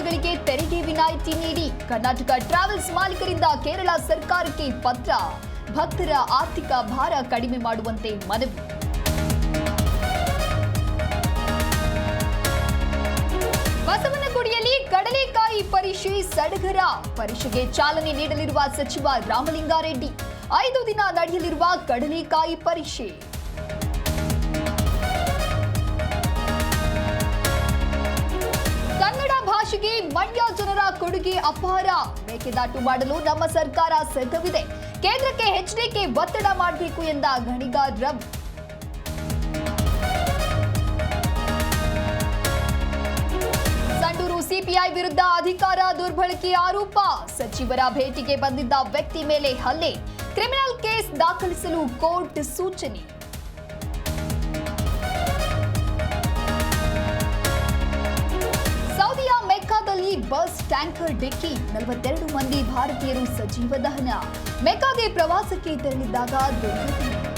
ವಾಹನಗಳಿಗೆ ತೆರಿಗೆ ವಿನಾಯಿತಿ ನೀಡಿ ಕರ್ನಾಟಕ ಟ್ರಾವೆಲ್ಸ್ ಮಾಲೀಕರಿಂದ ಕೇರಳ ಸರ್ಕಾರಕ್ಕೆ ಪತ್ರ. ಭಕ್ತರ ಆರ್ಥಿಕ ಭಾರ ಕಡಿಮೆ ಮಾಡುವಂತೆ ಮನವಿ. ಬಸವನಗುಡಿಯಲ್ಲಿ ಕಡಲೆಕಾಯಿ ಪರಿಷೆ ಸಡಗರ. ಪರಿಷೆಗೆ ಚಾಲನೆ ನೀಡಲಿರುವ ಸಚಿವ ರಾಮಲಿಂಗಾರೆಡ್ಡಿ. ಐದು ದಿನ ನಡೆಯಲಿರುವ ಕಡಲೆಕಾಯಿ ಪರಿಷೆ ಕೊಡುಗೆ ಅಪಾರ ಮೇಕೆದಾಟು ಮಾಡಲು ನಮ್ಮ ಸರ್ಕಾರ ಸಿದ್ಧವಿದೆ. ಕೇಂದ್ರಕ್ಕೆ ಎಚ್ಡಿಕೆ ಒತ್ತಡ ಮಾಡಬೇಕು ಎಂದ ಗಣಿಗ ರಬ್ ಸಂಡೂರು ಸಿಪಿಐ ವಿರುದ್ಧ ಅಧಿಕಾರ ದುರ್ಬಳಕೆ ಆರೋಪ. ಸಚಿವರ ಭೇಟಿಗೆ ಬಂದಿದ್ದ ವ್ಯಕ್ತಿ ಮೇಲೆ ಹಲ್ಲೆ. ಕ್ರಿಮಿನಲ್ ಕೇಸ್ ದಾಖಲಿಸಲು ಕೋರ್ಟ್ ಸೂಚನೆ. ಟ್ಯಾಂಕರ್ ಡಿಕ್ಕಿ ನಲವತ್ತೆರಡು ಮಂದಿ ಭಾರತೀಯರು ಸಜೀವ ದಹನ. ಮೆಕ್ಕಾಗೆ ಪ್ರವಾಸಕ್ಕೆ ತೆರಳಿದ್ದಾಗ ದುರ್ಘಟನೆ.